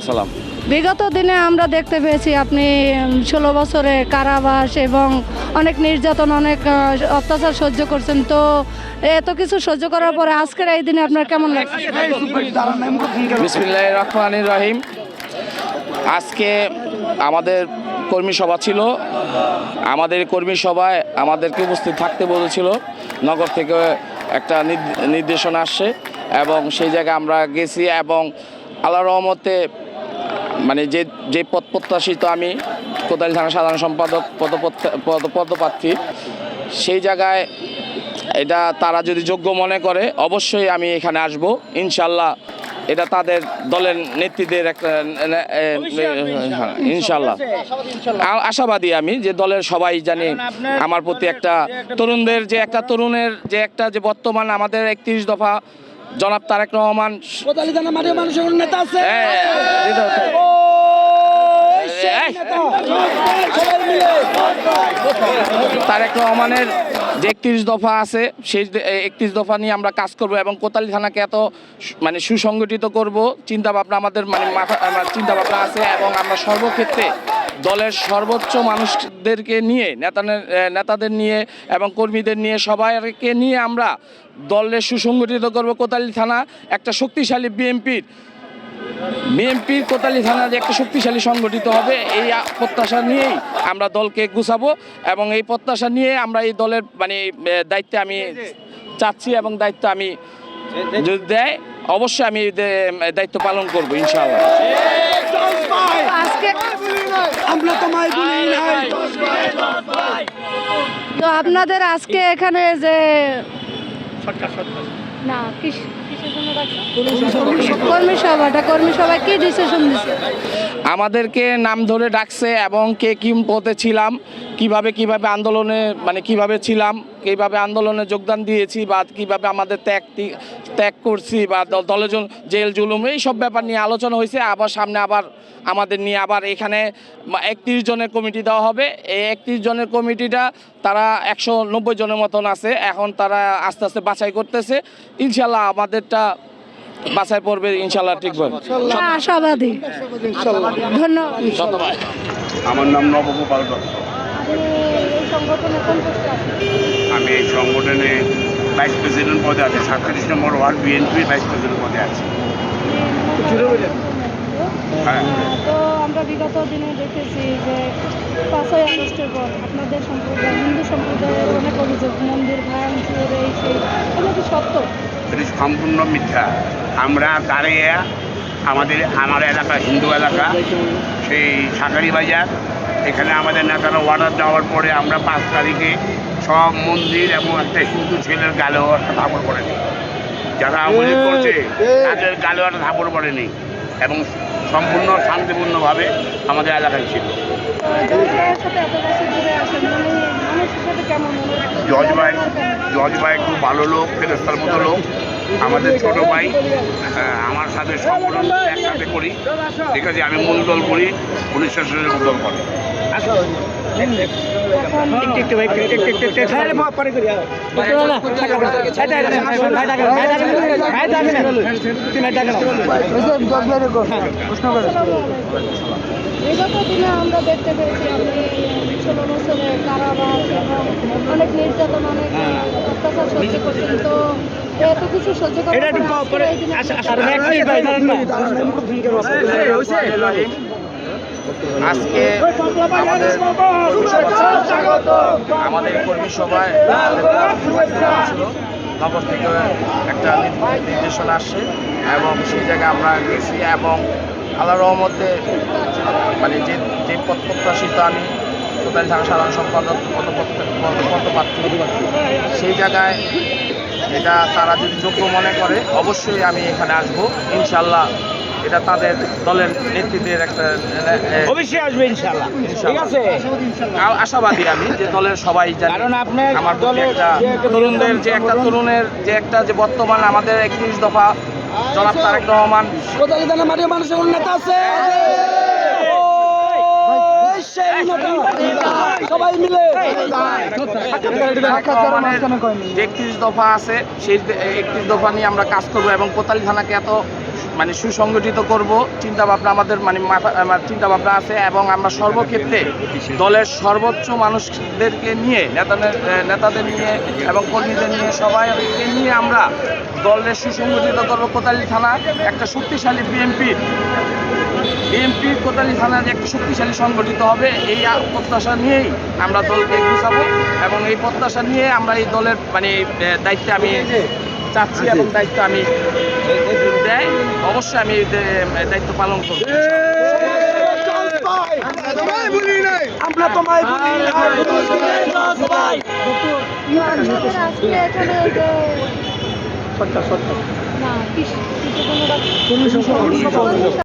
সালাম। বিগত দিনে আমরা দেখতে পেয়েছি আপনি ষোলো বছরে কারাবাস এবং অনেক নির্যাতন অনেক অত্যাচার সহ্য করছেন। তো এত কিছু সহ্য করার পরে আজকের এই দিনে আপনার কেমন লাগছে? বিসমিল্লাহ রহমান রহিম। আজকে আমাদের কর্মী সভা ছিল। আমাদের কর্মী সভায় আমাদেরকে উপস্থিত থাকতে বলেছিল। নগর থেকে একটা নির্দ- নির্দেশনা আসছে এবং সেই জায়গায় আমরা গেছি এবং আল্লাহ রহমতে মানে যে যে পদ প্রত্যাশিত আমি কোদালি থানা সাধারণ সম্পাদক পদ পদপ্রার্থী সেই জায়গায় এটা তারা যদি যোগ্য মনে করে অবশ্যই আমি এখানে আসব। ইনশাল্লাহ এটা তাদের দলের নেতৃত্বের একটা হ্যাঁ, ইনশাল্লাহ। আ- আশাবাদী আমি যে দলের সবাই জানি আমার প্রতি একটা তরুণদের যে একটা তরুণের যে একটা যে বর্তমান আমাদের একত্রিশ দফা জনাব তারেক রহমান কোদালি মাঠে মানুষের নেতা আছে? তারেক রহমানের যে একত্রিশ দফা আছে সেই একত্রিশ দফা নিয়ে আমরা কাজ করব এবং কোতালি থানাকে এত মানে সুসংগঠিত করব। চিন্তা ভাবনা আমাদের মানে মাথা আমার চিন্তা ভাবনা আছে এবং আমরা সর্বক্ষেত্রে দলের সর্বোচ্চ মানুষদেরকে নিয়ে নেতা নেতাদের নিয়ে এবং কর্মীদের নিয়ে সবাইকে নিয়ে আমরা দলের সুসংগঠিত করব কোতালি থানা, একটা শক্তিশালী বিএনপির। বিএনপির কোতালি থানা যে একটা শক্তিশালী সংগঠিত হবে, এই প্রত্যাশা নিয়েই আমরা দলকে গুছাবো এবং এই প্রত্যাশা নিয়ে আমরা এই দলের মানে দায়িত্বে আমি চাচ্ছি এবং দায়িত্ব আমি যদি দেয়, অবশ্যই আমি দায়িত্ব পালন করব, ইনশাআল্লাহ। আমরা তোমায় বলি নাই। তো আপনাদের আজকে এখানে যে না? কর্মী সভাটা কর্মী সভায় কি ডিসিশন দিচ্ছে আমাদেরকে নাম ধরে ডাকছে এবং কে কি পথে ছিলাম, কীভাবে কীভাবে আন্দোলনে মানে কীভাবে ছিলাম, কীভাবে আন্দোলনে যোগদান দিয়েছি বা কীভাবে আমাদের ত্যাগ ত্যাগ করছি বা দ- দলের জন- জেল জুলুম, এই সব ব্যাপার নিয়ে আলোচনা হয়েছে। আবার সামনে আবার আমাদের নিয়ে আবার এখানে একত্রিশ জনের কমিটি দেওয়া হবে। এই একত্রিশ জনের কমিটিটা তারা একশো নব্বই জনের মতন আছে। এখন তারা আস্তে আস্তে বাছাই করতেছে। ইনশাল্লাহ আমাদেরটা বাছাই পড়বে ইনশাল্লাহ ঠিক হ্যাঁ, আশাবাদী। ধন্যবাদ। ধন্যবাদ। আমার নাম নবগোপাল দত্ত। এই সংগঠনে কোন পোস্টে আছেন আমি এই সংগঠনে ভাইস প্রেসিডেন্ট পদে আছি। সাতত্রিশ নম্বর ওয়ার্ড বিএনপির ভাইস প্রেসিডেন্ট পদে আছি। হ্যাঁ। তো আমরা বিগত দিনে দেখেছি যে পাঁচই আগস্টের পর আপনাদের সম্প্রদায় হিন্দু সম্প্রদায়ের অনেক অভিযোগ মন্দির ভাঙচুর এই সেই এগুলো কি সত্য। এটি সম্পূর্ণ মিথ্যা। আমরা দাঁড়িয়ে আমাদের আমার এলাকা হিন্দু এলাকা সেই সাকারি বাজার এখানে আমাদের নেতারা অর্ডার দেওয়ার পরে আমরা পাঁচ তারিখে সব মন্দির এবং একটা হিন্দু ছেলের গালেও একটা ধাপড় পড়েনি। যারা আমলি করছে তাদের গালেও একটা ধাপড় পড়েনি। এবং সম্পূর্ণ শান্তিপূর্ণভাবে আমাদের এলাকায় ছিল? জজ ভাই জজ ভাই খুব ভালো লোক ফেরস্তার মতো লোক। আমাদের ছোট ভাই হ্যাঁ, আমার সাথে সংগঠন একসাথে করি। ঠিক আছে আমি মূল দল করি উনিশ শাসনের দল করি বিগত দিনে আমরা দেখতে পেয়েছি আপনি ষোলো বছরে কারাবাস এবং অনেক নির্যাতন অনেক অত্যাচার সহ্য করছেন তো এত কিছু সহ্য করার পরে আজকের এই দিনে আজকে আমাদের আমাদের কর্মী সভায় ছিল। নগর থেকে একটা নির্দ- নির্দেশনা আসছে এবং সেই জায়গায় আমরা গেছি এবং আল্লাহ রহমতে মানে যে যে পদ প্রত্যাশিত আমি কোদালি থানা সাধারণ সম্পাদক পদপ্রার্থী সেই জায়গায় এটা তারা যদি যোগ্য মনে করে, অবশ্যই আমি এখানে আসব। ইনশাল্লাহ এটা তাদের দলের নেতৃত্বের একটা অবশ্যই আসবে ইনশাল্লাহ ঠিক আছে আশাবাদী আমি যে দলের সবাই জানি কারণ আপনার আমার একটা যে একটা তরুণদের যে একটা তরুণের যে একটা যে বর্তমান আমাদের একত্রিশ দফা জনাব তারেক রহমান কোদালি থানা মাঠে মানুষের কোনো নেতা আছে সবাই মিলে যে একত্রিশ দফা আছে সেই একত্রিশ দফা নিয়ে আমরা কাজ করব এবং কোতালি থানাকে এত মানে সুসংগঠিত করব চিন্তা ভাবনা আমাদের মানে মাথা চিন্তা ভাবনা আছে এবং আমরা সর্বক্ষেত্রে দলের সর্বোচ্চ মানুষদেরকে নিয়ে নেতাদের নেতাদের নিয়ে এবং কর্মীদের নিয়ে সবাইকে নিয়ে আমরা দলের সুসংগঠিত করব। কোতালি থানা একটা শক্তিশালী বিএনপি বিএনপির কোতালি থানার একটা শক্তিশালী সংগঠিত হবে এই প্রত্যাশা নিয়েই আমরা দলকে গুছাবো এবং এই প্রত্যাশা নিয়ে আমরা এই দলের মানে দায়িত্বে আমি চাচ্ছি এবং দায়িত্ব আমি দেয় অবশ্যই আমি দায়িত্ব পালন করব। আমরা তোমায় বলি নাই।